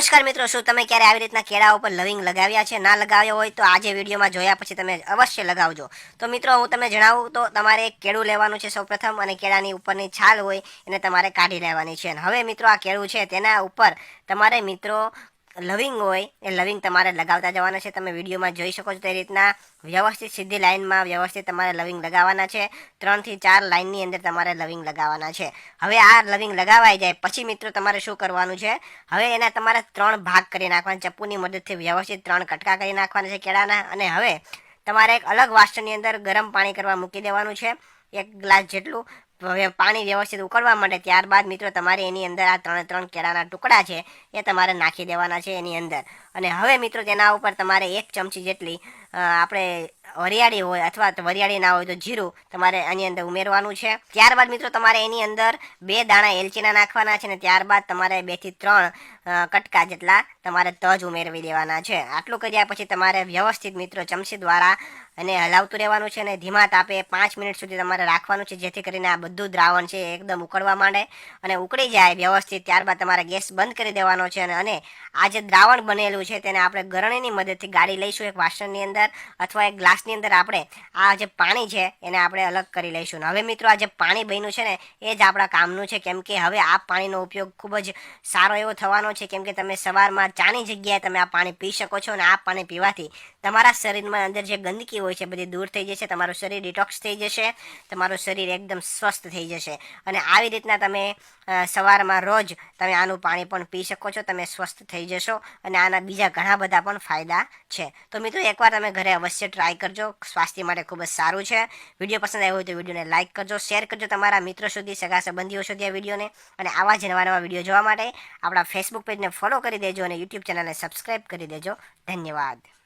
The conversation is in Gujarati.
નમસ્કાર મિત્રો, શું તમે ક્યારે આવી રીતના કેળા ઉપર લવિંગ લગાવ્યા છે? ના લગાવ્યા હોય તો આજે વિડીયોમાં જોયા પછી તમે અવશ્ય લગાવજો. તો મિત્રો, હું તમને જણાવું તો તમારે એક કેળું લેવાનું છે સૌપ્રથમ અને કેળાની ઉપરની છાલ હોય એને તમારે કાઢી લેવાની છે. અને હવે મિત્રો, આ કેળું છે તેના ઉપર તમારે મિત્રો લવિંગ હોય એ લવિંગ તમારે લગાવતા જવાના છે. તમે વિડીયોમાં જોઈ શકો છો તે રીતના. વ્યવસ્થિત સીધી લાઇનમાં વ્યવસ્થિત તમારે લવિંગ લગાવવાના છે. ત્રણથી ચાર લાઇનની અંદર તમારે લવિંગ લગાવવાના છે. હવે આ લવિંગ લગાવાઈ જાય. પછી મિત્રો તમારે શું કરવાનું છે? હવે એના તમારે ત્રણ ભાગ કરી નાખવાના ચપ્પુની મદદથી વ્યવસ્થિત ત્રણ કટકા કરી નાખવાના છે કેળાના. અને હવે તમારે એક અલગ વાસણની અંદર ગરમ પાણી કરવા મૂકી દેવાનું છે. એક ગ્લાસ જેટલું. પાણી વ્યવસ્થિત ઉકળવા માટે ત્યારબાદ મિત્રો તમારે એની અંદર આ ત્રણે ત્રણ કેળાના ટુકડા છે એ તમારે નાખી દેવાના છે એની અંદર. અને હવે મિત્રો તેના ઉપર તમારે એક ચમચી જેટલી આપણે વરિયાળી હોય અથવા તો વરિયાળી ના હોય તો જીરું તમારે આની અંદર ઉમેરવાનું છે. ત્યારબાદ મિત્રો તમારે એની અંદર બે દાણા એલચીના નાખવાના છે અને ત્યારબાદ તમારે બેથી ત્રણ કટકા જેટલા તમારે તજ ઉમેરવી દેવાના છે. આટલું કર્યા પછી તમારે વ્યવસ્થિત મિત્રો ચમચી દ્વારા અને હલાવતું રહેવાનું છે અને ધીમા તાપે પાંચ મિનિટ સુધી તમારે રાખવાનું છે જેથી કરીને આ બધું દ્રાવણ છે એકદમ ઉકળવા માંડે અને ઉકળી જાય વ્યવસ્થિત ત્યારબાદ તમારે ગેસ બંધ કરી દેવાનો છે અને આ જે દ્રાવણ બનેલું છે તેને આપણે ગરણીની મદદથી ગાળી લઈશું એક વાસણની અંદર અથવા એક ગ્લાસની અંદર આપણે આ જે પાણી છે એને આપણે અલગ કરી લઈશું. હવે મિત્રો આ જે પાણી બન્યું છે ને, એ જ આપણા કામનું છે. કેમ કે હવે આ પાણીનો ઉપયોગ ખૂબ જ સારો એવો થવાનો છે. કેમ કે તમે સવારમાં ચાની જગ્યાએ તમે આ પાણી પી શકો છો અને આ પાણી પીવાથી તમારા શરીરમાં અંદર જે ગંદકી હોય છે બધી દૂર થઈ જશે, તમારું શરીર ડિટોક્સ થઈ જશે, તમારું શરીર એકદમ સ્વસ્થ થઈ જશે. અને આવી રીતના તમે સવારમાં રોજ તમે આનું પાણી પણ પી શકો છો, તમે સ્વસ્થ થઈ જશો અને આના બીજા ઘણા બધા પણ ફાયદા છે. તો મિત્રો એકવાર તમે ઘરે અવશ્ય ટ્રાય કરજો, સ્વાસ્થ્ય માટે ખૂબ જ સારું છે. વીડિયો પસંદ આવ્યો હોય તો વિડીયોને લાઇક કરજો, શેર કરજો તમારા મિત્રો સુધી, સગા સંબંધીઓ સુધી આ વિડીયોને. અને આવા જ નવા નવા વીડિયો જોવા માટે આપણા ફેસબુક પેજને ફોલો કરી દેજો અને યુટ્યુબ ચેનલને સબસ્ક્રાઈબ કરી દેજો. ધન્યવાદ.